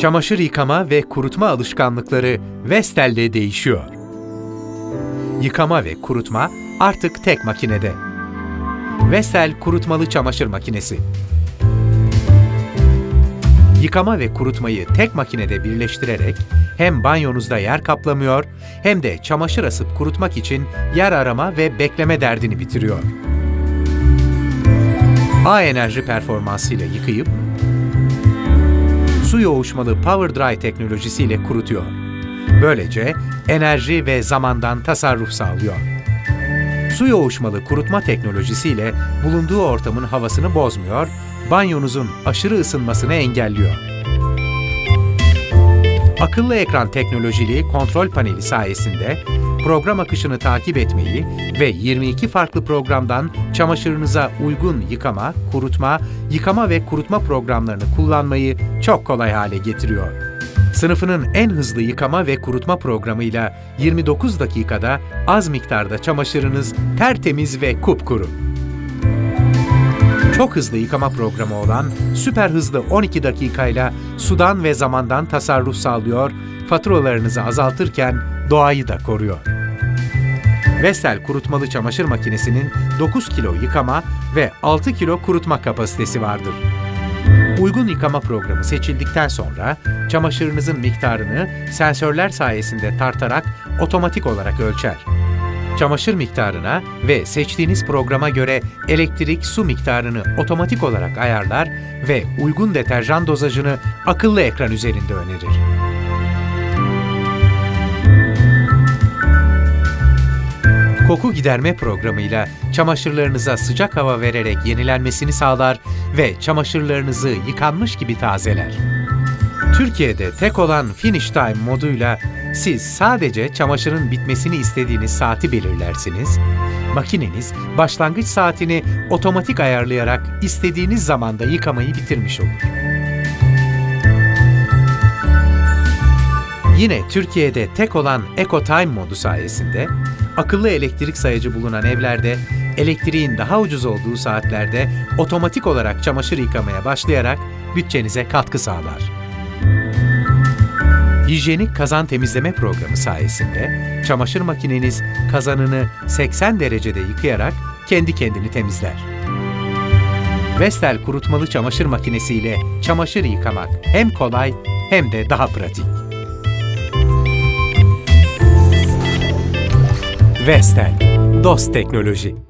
Çamaşır yıkama ve kurutma alışkanlıkları Vestel'de değişiyor. Yıkama ve kurutma artık tek makinede. Vestel kurutmalı çamaşır makinesi. Yıkama ve kurutmayı tek makinede birleştirerek hem banyonuzda yer kaplamıyor hem de çamaşır asıp kurutmak için yer arama ve bekleme derdini bitiriyor. A enerji performansıyla yıkayıp su yoğuşmalı Power Dry teknolojisiyle kurutuyor. Böylece enerji ve zamandan tasarruf sağlıyor. Su yoğuşmalı kurutma teknolojisiyle bulunduğu ortamın havasını bozmuyor, banyonuzun aşırı ısınmasını engelliyor. Akıllı ekran teknolojili kontrol paneli sayesinde program akışını takip etmeyi ve 22 farklı programdan çamaşırınıza uygun yıkama, kurutma, yıkama ve kurutma programlarını kullanmayı çok kolay hale getiriyor. Sınıfının en hızlı yıkama ve kurutma programıyla 29 dakikada az miktarda çamaşırınız tertemiz ve kupkuru. Çok hızlı yıkama programı olan süper hızlı 12 dakikayla sudan ve zamandan tasarruf sağlıyor, faturalarınızı azaltırken doğayı da koruyor. Vestel kurutmalı çamaşır makinesinin 9 kilo yıkama ve 6 kilo kurutma kapasitesi vardır. Uygun yıkama programı seçildikten sonra çamaşırınızın miktarını sensörler sayesinde tartarak otomatik olarak ölçer. Çamaşır miktarına ve seçtiğiniz programa göre elektrik su miktarını otomatik olarak ayarlar ve uygun deterjan dozajını akıllı ekran üzerinde önerir. Koku giderme programıyla çamaşırlarınıza sıcak hava vererek yenilenmesini sağlar ve çamaşırlarınızı yıkanmış gibi tazeler. Türkiye'de tek olan Finish Time moduyla siz sadece çamaşırın bitmesini istediğiniz saati belirlersiniz. Makineniz başlangıç saatini otomatik ayarlayarak istediğiniz zamanda yıkamayı bitirmiş olur. Yine Türkiye'de tek olan EcoTime modu sayesinde akıllı elektrik sayacı bulunan evlerde elektriğin daha ucuz olduğu saatlerde otomatik olarak çamaşır yıkamaya başlayarak bütçenize katkı sağlar. Hijyenik kazan temizleme programı sayesinde çamaşır makineniz kazanını 80 derecede yıkayarak kendi kendini temizler. Vestel kurutmalı çamaşır makinesiyle çamaşır yıkamak hem kolay hem de daha pratik. Vestel, DOS teknoloji.